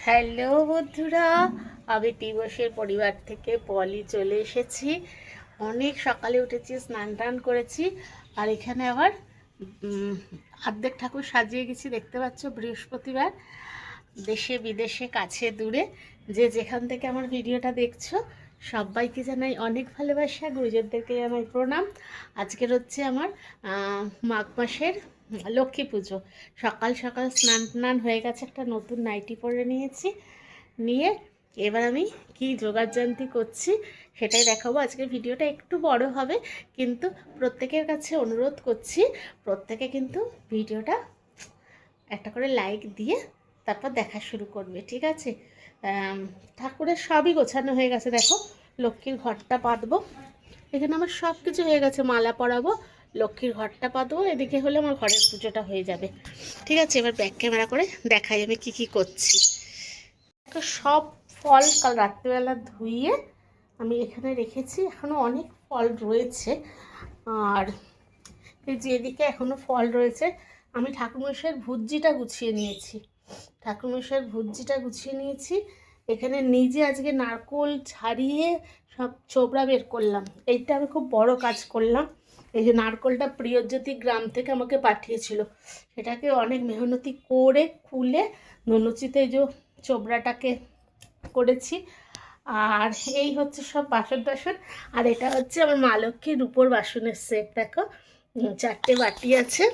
Hello বন্ধুরা আমি টিবসের পরিবার থেকে পলি চলে এসেছি। অনেক সকালে উঠেছি স্নান টান করেছি আর এখানে আবার উম, অর্ধেক ঠাকুর সাজিয়ে গেছি দেখতে পাচ্ছ বৃহস্পতিবার। দেশে বিদেশে কাছে দূরে যে যেখান থেকে আমার ভিডিওটা দেখছ সবাইকে জানাই অনেক ভালোবাসা গুরুজনদেরকে জানাই প্রণাম। আজকের হচ্ছে আমার মাঘ মাসের লক্ষ্মী পুজো। সকাল সকাল স্নান টান হয়ে গেছে, একটা নতুন নাইটি পরে নিয়েছি। নিয়ে এবার আমি কি যোগাযান্তি করছি সেটাই দেখাবো। আজকের ভিডিওটা একটু বড় হবে, কিন্তু প্রত্যেকের কাছে অনুরোধ করছি, প্রত্যেকে কিন্তু ভিডিওটা একটা করে লাইক দিয়ে তারপর দেখা শুরু করবে, ঠিক আছে? ঠাকুরের সবই গোছানো হয়ে গেছে, দেখো, লক্ষ্মীর ঘরটা পাতবো। এখানে আমার সব কিছু হয়ে গেছে, মালা পরাবো লক্ষ্মীর ঘরটা পাতবো এদিকে হলে আমার ঘরের পুজোটা হয়ে যাবে। ঠিক আছে, এবার ব্যাক ক্যামেরা করে দেখাই আমি কি কি করছি। সব ফল কাল রাত্রিবেলা ধুইয়ে আমি এখানে রেখেছি এখনও অনেক ফল রয়েছে। আর এই যে এদিকে এখনও ফল রয়েছে, আমি ঠাকুরমশাইয়ের ভুজিটা গুছিয়ে নিয়েছি। ঠাকুরমশাইয়ের ভুজিটা গুছিয়ে নিয়েছি, এখানে নিজে আজকে নারকোল ছাড়িয়ে সব চোবড়া বের করলাম। এইটা আমি খুব বড় কাজ করলাম। এই যে নারকোলটা প্রিয়জ্যোতি গ্রাম থেকে আমাকে পাঠিয়েছিল। সেটাকে অনেক মেহনতি করে খুলে নুনুচিতে যে চোবড়াটাকে করেছি। আর এই হচ্ছে সব বাসন টাসন। আর এটা হচ্ছে আমার মা লক্ষ্মীর রূপোর বাসনের সেট, দেখো। চারটে বাটি আছে।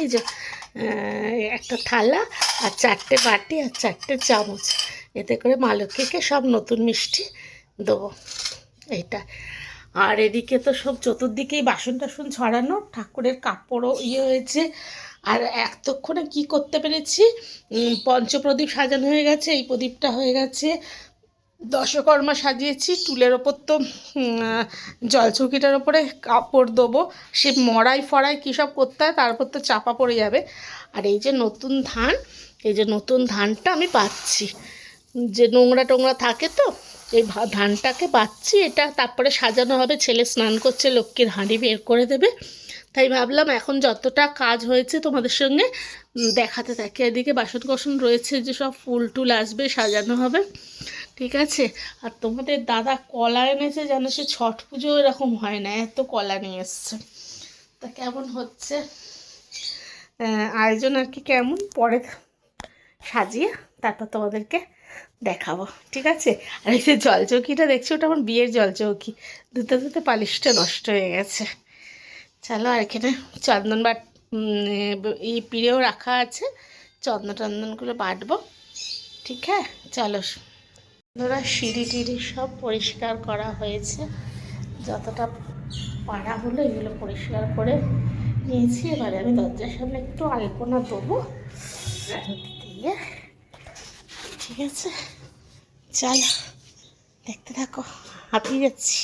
এই যে একটা থালা আর চারটে বাটি আর চারটে চামচ। এতে করে মা লক্ষ্মীকে সব নতুন মিষ্টি দেবো। এইটা। আর এদিকে তো সব চতুর্দিকেই বাসন টাসন ছড়ানো ঠাকুরের কাপড়ও ইয়ে হয়েছে। আর এতক্ষণে কি করতে পেরেছি? পঞ্চপ্রদীপ সাজানো হয়ে গেছে, এই প্রদীপটা হয়ে গেছে। দশকর্মা সাজিয়েছি, টুলের ওপর তো জলচৌকিটার ওপরে কাপড় দেবো। সে মড়াই ফড়াই কী সব করতে হয় তারপর তো চাপা পড়ে যাবে। আর এই যে নতুন ধান, এই যে নতুন ধানটা আমি পাচ্ছি। যে নোংরা টোংরা থাকে তো এই ধানটাকে পাচ্ছি এটা তারপরে সাজানো হবে, ছেলে স্নান করছে, লক্ষ্মীর হাঁড়ি বের করে দেবে। তাই ভাবলাম এখন যতটা কাজ হয়েছে তোমাদের সঙ্গে দেখাতে থাকি। এদিকে বাসন কোসন রয়েছে, যে সব ফুল টুল আসবে, সাজানো হবে। ঠিক আছে? আর তোমাদের দাদা কলা এনেছে, যেন সে ছট পুজো এরকম হয় না, এত কলা নিয়ে এসছে। তা কেমন হচ্ছে? আয়োজন আর কি কেমন? পরে সাজিয়ে তারপর তোমাদেরকে দেখাবো, ঠিক আছে? আর এই যে জলচৌকিটা দেখছি, ওটা আমার বিয়ের জলচৌকি। ধুতে ধুতে পালিশটা নষ্ট হয়ে গেছে। চলো আর এখানে চন্দন বাট ই পিড়েও রাখা আছে। চন্দন টন্দনগুলো বাটবো। ঠিক হ্যাঁ? চলো। ধরা সিঁড়ি টিড়ি সব পরিষ্কার করা হয়েছে। যতটা পাড়া হলো এগুলো পরিষ্কার করে নিয়েছি। এবারে আমি দরজার সামনে একটু আলপনা দেবো। দিয়ে ঠিক আছে? চল দেখতে থাকো হাঁপিয়ে যাচ্ছি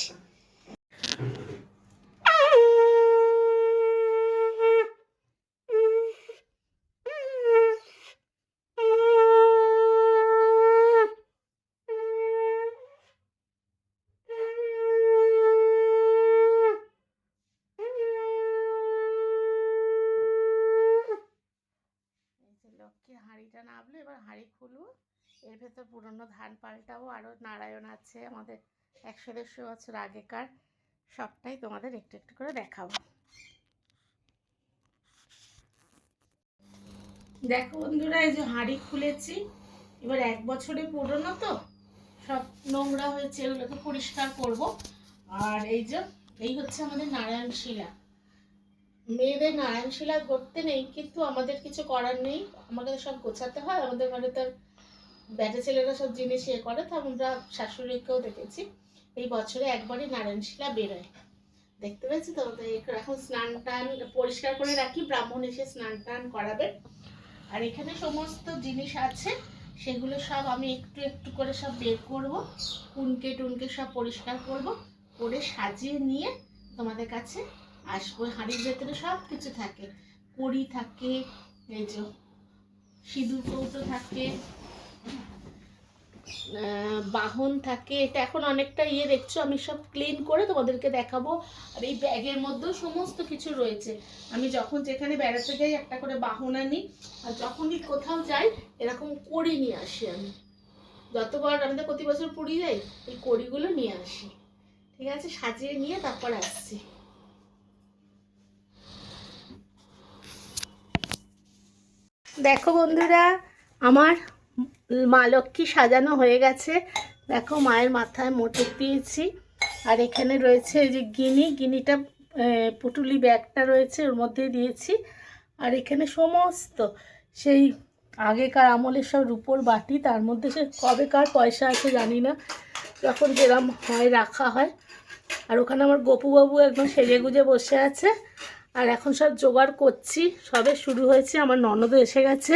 এই যে লক্ষ্মী হাঁড়িটা নামলো এবার হাঁড়ি খুলবো এর ভেতর পুরনো ধান পাল্টাবো আরও নারায়ণ আছে, আমাদের একশো দেড়শো বছর আগেকার সবটাই তোমাদের একটু একটু করে দেখাবো। দেখো বন্ধুরা, এই যে হাঁড়ি খুলেছি, এবার এক বছরে পুরনো তো, সব নোংরা হয়েছে, এগুলোকে পরিষ্কার করব। আর এই যে, এই হচ্ছে আমাদের নারায়ণ শিলা মেয়েদের নারায়ণ শিলা ধরতে নেই, কিন্তু আমাদের কিছু করার নেই আমাদের সব গোছাতে হয়, আমাদের ঘরে তো আর ব্যাটে ছেলেরা সব জিনিস ইয়ে করে, তো আমরা শাশুড়িকেও দেখেছি। এই বছরে একবারই নারায়ণ শিলা বেরোয়। দেখতে পেয়েছি তো? এখন স্নান টান পরিষ্কার করে রাখি, ব্রাহ্মণ এসে স্নান টান করাবে। আর এখানে সমস্ত জিনিস আছে, সেগুলো সব আমি একটু একটু করে সব বের করব। কুনকে টুনকে সব পরিষ্কার করব, করে সাজিয়ে নিয়ে তোমাদের কাছে আসব। হাঁড়ির ভেতরে সব কিছু থাকে। কড়ি থাকে, এই যে সিঁদুর কৌটো থাকে বাহন থাকে। এটা এখন অনেকটা ইয়ে দেখছ, আমি সব ক্লিন করে তোমাদেরকে দেখাবো। আর এই ব্যাগের মধ্যেও সমস্ত কিছু রয়েছে। আমি যখন যেখানে বেড়াতে যাই, একটা করে বাহন আনি। আর যখনই কোথাও যাই, এরকম কড়ি নিয়ে আসি আমি। যতবার আমি তো প্রতি বছর পুরী যাই, এই কড়িগুলো নিয়ে আসি। ঠিক আছে? সাজিয়ে নিয়ে তারপর আসছি। দেখো বন্ধুরা, আমার মা লক্ষ্মী সাজানো হয়ে গেছে। দেখো মায়ের মাথায় মোটর দিয়েছি। আর এখানে রয়েছে এই যে গিনি, গিনিটা পুটুলি ব্যাগটা রয়েছে, ওর মধ্যে দিয়েছি। আর এখানে সমস্ত সেই আগেকার আমলের সব রূপোর বাটি, তার মধ্যে সে কবেকার পয়সা আছে জানি না। যখন যেরম হয় রাখা হয়। আর ওখানে আমার গপুবাবু একদম সেজে গুজে বসে আছে। আর এখন সব জোগাড় করছি। সবে শুরু হয়েছে, আমার ননদও এসে গেছে।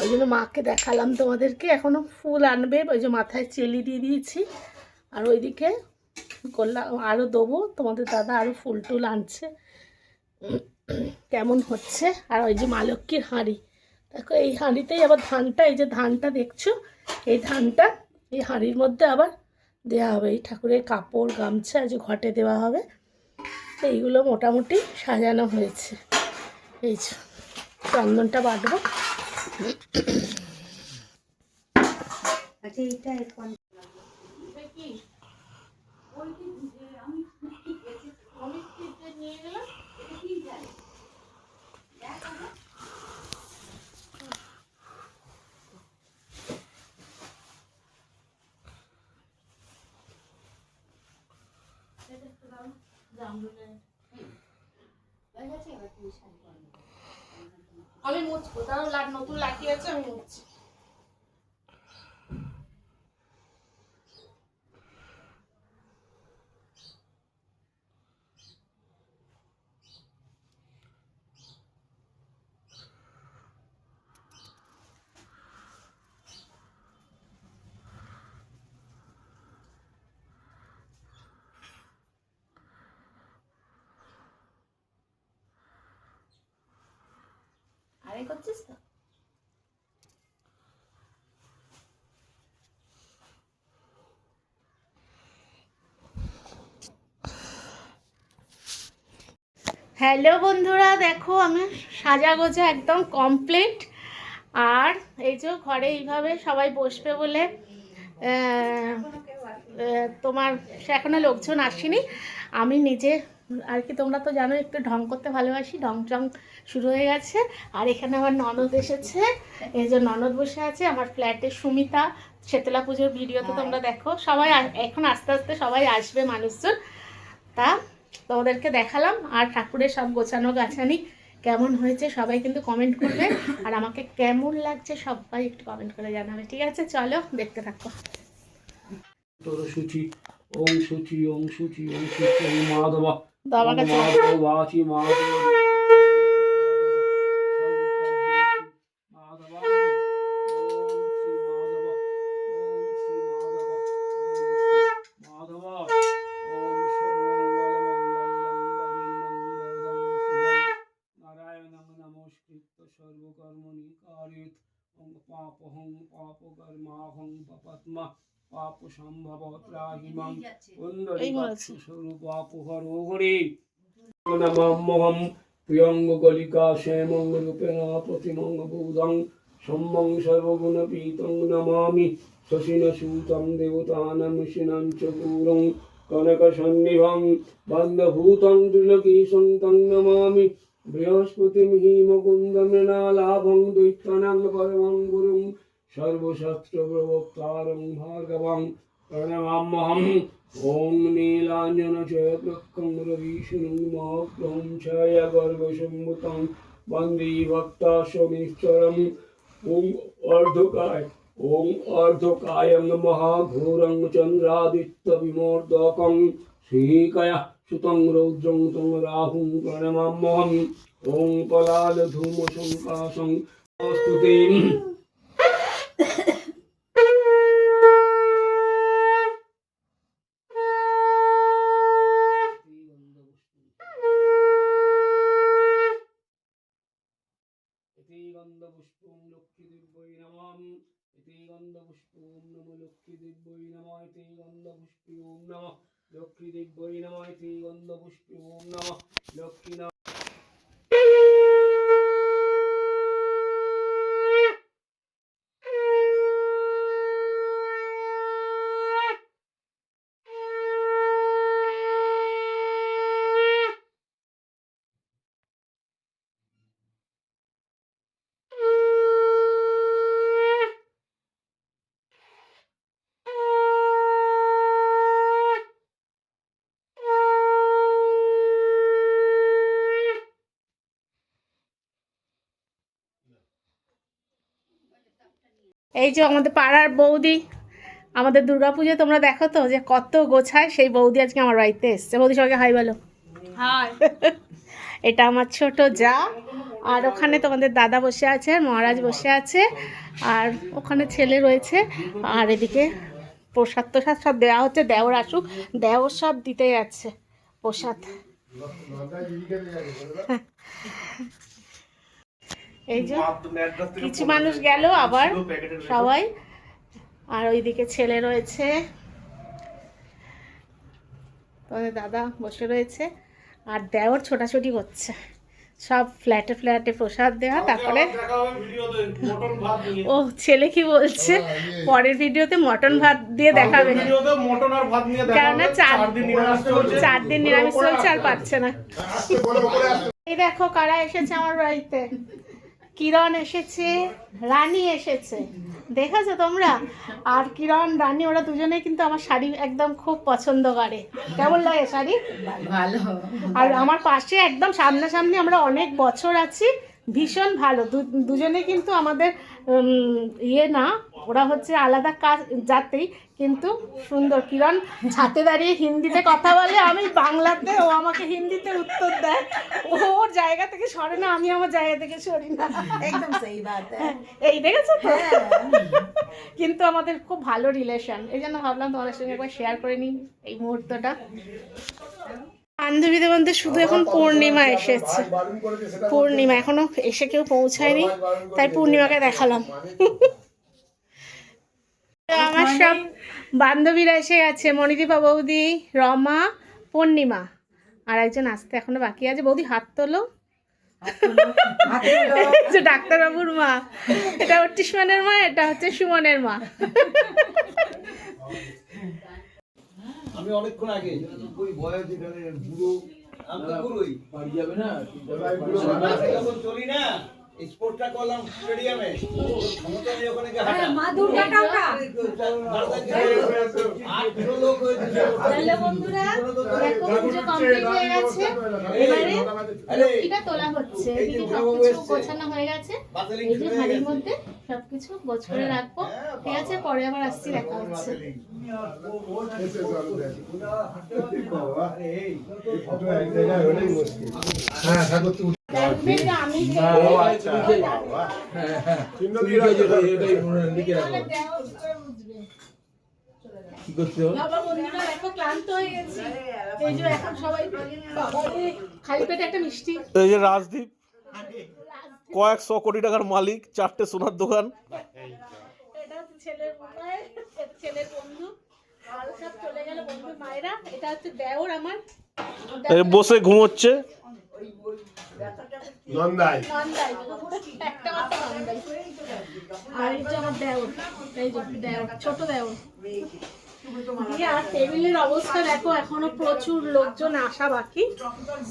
ওই জন্য মাকে দেখালাম তোমাদেরকে। এখনও ফুল আনবে, ওই যে মাথায় চেলি দিয়ে দিয়েছি। আর ওইদিকে করলাম আরও দেবো, তোমাদের দাদা আরও ফুল টুল আনছে। কেমন হচ্ছে? আর ওই যে মা লক্ষ্মীর হাঁড়ি। দেখো, এই হাঁড়িতেই আবার ধানটা, এই যে ধানটা দেখছ? এই ধানটা, এই হাঁড়ির মধ্যে আবার দেওয়া হবে। এই ঠাকুরের কাপড়, গামছা যে ঘটে দেওয়া হবে। এইগুলো মোটামুটি সাজানো হয়েছে। এই চন্দনটা বাটবো আচ্ছা এইটা এখন নিয়ে আমি নতুন লাঠি আছে আমি মুছছি আরে করছিস তো? হ্যালো বন্ধুরা, দেখো আমি সাজা গোজা একদম কমপ্লিট আর এই যে ঘরে এইভাবে সবাই বসবে বলে তোমার সে এখনও লোকজন আসেনি। আমি নিজে আর কি তোমরা তো জানো একটু ঢং করতে ভালোবাসি ঢং টং শুরু হয়ে গেছে আর এখানে আমার ননদ এসেছে এই যে ননদ বসে আছে আমার ফ্ল্যাটে সুমিতা শেতলা পুজোর ভিডিওতে তোমরা দেখো সবাই এখন আস্তে আস্তে সবাই আসবে মানুষজন তা তোমাদেরকে দেখালাম আর ঠাকুরের সব গোছানো গাছানি কেমন হয়েছে সবাই কিন্তু কমেন্ট করবে আর আমাকে কেমন লাগছে সবাই একটু কমেন্ট করে জানাবে ঠিক আছে চলো দেখতে থাকো তোর সূচি ওম সূচি ওম সূচি ওম সূচি ওম মাধব তো আমার কাছে মাধব বাচি মাধব মাধব ওম শ্রী মাধব ওম শ্রী মাধব ওম মাধব ওম সর্বমঙ্গল মঙ্গলম বরিন্দম বরদম শিবম নারায়ণং নমস্কৃত্য সর্বকর্মণি কারিত ওম পাপহং পাপকর্মাহং পপত্মা পাপ সম্ভব ত্রাহিমাং এই বলেছে। স্বরূপাপহরো হরে নমহম প্রিয়ঙ্গ গলিকা শ্যামঙ্গ রূপেণ প্রতিমঙ্গ বৌদং সম্মং সর্বগুণপীতং নমামি শশিন সূতং দেবতানাম শিনং চ কনকসন্নিভং বন্ধভূতং তং নমামি বৃহস্পতিম দৈত্যনাং পরমং গুরুং সর্বশাস্ত্র প্রবক্তারং ভার্গবং প্রণমাম্যহম ওং নীলাঞ্জন চক্রং রবিষ্ণুং মহক্রং ছয় গর্ভসম্মুতং বন্দী ভক্তাশনিশ্চরম ওং অর্ধকায় ওং অর্ধকায়ং মহাঘোরং চন্দ্রাদিত্যবিমর্দকং শ্রীকয়া সুতং রৌদ্রং তং রাহুং প্রণমাম্যহম ওং পলালধূমশঙ্কাশং স্তুতিম দিব্যই নম এতে গন্ধপুষ্পী ওম নম। লক্ষ্মী দিব্যই নম গন্ধপুষ্পী ওম নম। লক্ষ্মী এই যে আমাদের পাড়ার বৌদি আমাদের দুর্গাপুজো তোমরা দেখো তো যে কত গোছায় সেই বৌদি আজকে আমার বাড়িতে এসছে। বৌদি সবাইকে হাই বলো। হাই। এটা আমার ছোট যা। আর ওখানে তোমাদের দাদা বসে আছে মহারাজ বসে আছে আর ওখানে ছেলে রয়েছে। আর এদিকে প্রসাদ তোসাদ সব দেওয়া হচ্ছে দেওর আসুক দেওর সব দিতে যাচ্ছে প্রসাদ। এই যে কিছু মানুষ গেল আবার সবাই। আর ওইদিকে ছেলে রয়েছে। তোমাদের দাদা বসে রয়েছে। আর দেওর ছোটাছুটি করছে সব ফ্ল্যাটে ফ্ল্যাটে প্রসাদ দেওয়া তারপরে ও ছেলে কি বলছে? পরের ভিডিওতে মটন ভাত দিয়ে দেখাবে। মটন আর ভাত নিয়ে কেননা চার দিন নিরামিষ চার দিন নিরামিষ চলছে আর পাচ্ছে না। এই দেখো কারা এসেছে আমার বাড়িতে? কিরণ এসেছে? রানী এসেছে। দেখেছ তোমরা? আর কিরণ রানী ওরা দুজনে কিন্তু আমার শাড়ি একদম খুব পছন্দ করে। কেমন লাগে শাড়ি? ভালো। আর আমার পাশে একদম সামনাসামনি আমরা অনেক বছর আছি। ভীষণ ভালো। দুজনে কিন্তু আমাদের ইয়ে না ওরা হচ্ছে আলাদা কাজ জাতেই কিন্তু সুন্দর। কিরণ ছাতে দাঁড়িয়ে হিন্দিতে কথা বলে আমি বাংলাতে ও আমাকে হিন্দিতে উত্তর দেয়। ও ওর জায়গা থেকে সরে না আমি আমার জায়গা থেকে সরি না। একদম সেই বাত এই দেখেছ তো? কিন্তু আমাদের খুব ভালো রিলেশন এই জন্য ভাবলাম তোমাদের সঙ্গে একবার শেয়ার করে নিই এই মুহূর্তটা। বান্ধবীদের মধ্যে শুধু এখন পূর্ণিমা এসেছে। পূর্ণিমা এখনও এসে কেউ পৌঁছায়নি তাই পূর্ণিমাকে দেখালাম। আমার সব বান্ধবীরা এসে গেছে মণিদীপা বৌদি রমা পূর্ণিমা। আর একজন আসতে এখনও বাকি আছে। বৌদি হাত তোলো। ডাক্তারবাবুর মা। এটা অট্টিসমানের মা এটা হচ্ছে সুমনের মা। আমি অনেকক্ষণ আগে। ওই বয়স এখানে বুড়ো আমি তো বুড়োই। বাড়ি যাবে না যখন চলি না। স্পোর্টটা করলাম স্টেডিয়ামে ক্ষমতা নেই ওখানে গিয়ে হাঁটা। মা আট লোক হয়েছে। তাহলে বন্ধুরা দেখো পুজো কমপ্লিট হয়ে গেছে। এবারে এটা তোলা হচ্ছে। এদিকে সবকিছু। গোছানো হয়ে গেছে। এই যে হাড়ির মধ্যে সবকিছু গোছ করে রাখব। ঠিক আছে পরে আবার আসছি দেখা হচ্ছে। দেখবে কি হয়ে এই যে এখন সবাই বাবা রে, খালি পেটে একটা মিষ্টি এই যে রাজদীপ কয়েকশো কোটি টাকার মালিক চারটে সোনার দোকান এটা হচ্ছে ছেলের মোবাইল এটা ছেলের বন্ধু আর সব চলে গেল বন্ধুর মায়েরা এটা হচ্ছে দেওর আমার এই বসে ঘুমোচ্ছে নন্দাই। একটা মাত্র আর এই যে আমার দেওর এই যে দেওর ছোট দেওর। দিয়ে আর টেবিলের অবস্থা দেখো এখনও প্রচুর লোকজন আসা বাকি।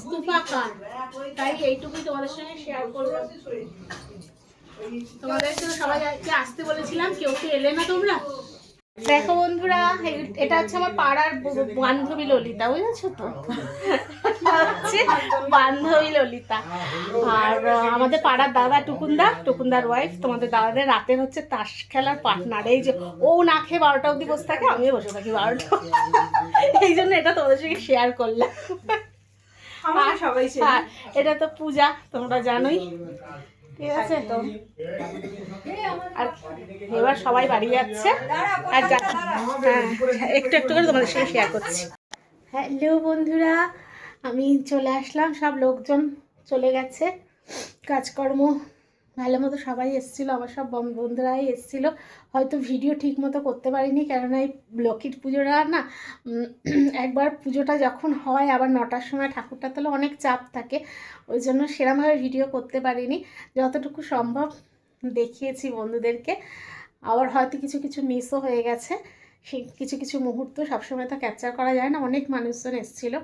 স্তূপাকার তাই এইটুকুই তোমাদের সঙ্গে শেয়ার করলাম তোমাদের সবাইকে আসতে বলেছিলাম কেউ কি এলে না তোমরা? দেখো বন্ধুরা এটা হচ্ছে আমার পাড়ার বান্ধবী ললিতা বুঝেছ তো? হচ্ছে বান্ধবী ললিতা। আর আমাদের পাড়ার দাদা টুকুনদা টুকুনদার ওয়াইফ তোমাদের দাদাদের রাতের হচ্ছে তাস খেলার পার্টনার এই যে ও না খেয়ে বারোটা অবধি বসে থাকে আমিও বসে থাকি বারোটা। এই জন্য এটা তোমাদের সঙ্গে শেয়ার করলাম। সবাই এটা তো পূজা তোমরা জানোই। ঠিক আছে তো। আর এবার সবাই বাড়ি যাচ্ছে। আর হ্যাঁ একটু একটু করে তোমাদের সঙ্গে শেয়ার করছি। হ্যালো বন্ধুরা আমি চলে আসলাম সব লোকজন চলে গেছে। কাজকর্ম ভালো মতো সবাই এসেছিল আমার সব বন্ধুরাই এসেছিল। হয়তো ভিডিও ঠিক মতো করতে পারিনি, কেননা এই লক্ষ্মীর পুজোটা না একবার পুজোটা যখন হয়, আবার নটার সময় ঠাকুরটা তাহলে অনেক চাপ থাকে। ওই জন্য সেরমভাবে ভিডিও করতে পারিনি। যতটুকু সম্ভব দেখিয়েছি বন্ধুদেরকে। আবার হয়তো কিছু কিছু মিসও হয়ে গেছে। সেই কিছু কিছু মুহূর্ত সবসময় তো ক্যাপচার করা যায় না, অনেক মানুষজন এসেছিল।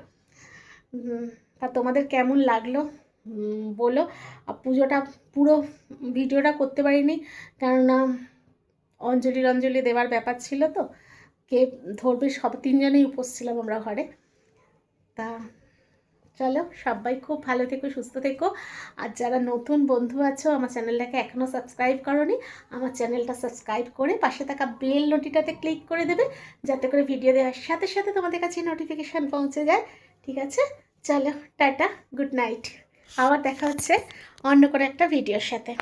তা তোমাদের কেমন লাগল? বলো পুজোটা পুরো ভিডিওটা করতে পারিনি, কেননা অঞ্জলি অঞ্জলি দেওয়ার ব্যাপার ছিল তো, কে ধরবে সব তিনজনেই উপোস ছিলাম আমরা ঘরে। তা চলো, সবাই খুব ভালো থেকো, সুস্থ থেকো। আর যারা নতুন বন্ধু আছো, আমার চ্যানেলটাকে এখনও সাবস্ক্রাইব করনি, আমার চ্যানেলটা সাবস্ক্রাইব করে পাশে থাকা বেল নোটিটাতে ক্লিক করে দেবে, যাতে করে ভিডিও দেওয়ার সাথে সাথে তোমাদের কাছে নোটিফিকেশান পৌঁছে যায়। ঠিক আছে? চলো, টাটা, গুড নাইট। আবার দেখা হচ্ছে অন্য কোনো একটা ভিডিওর সাথে।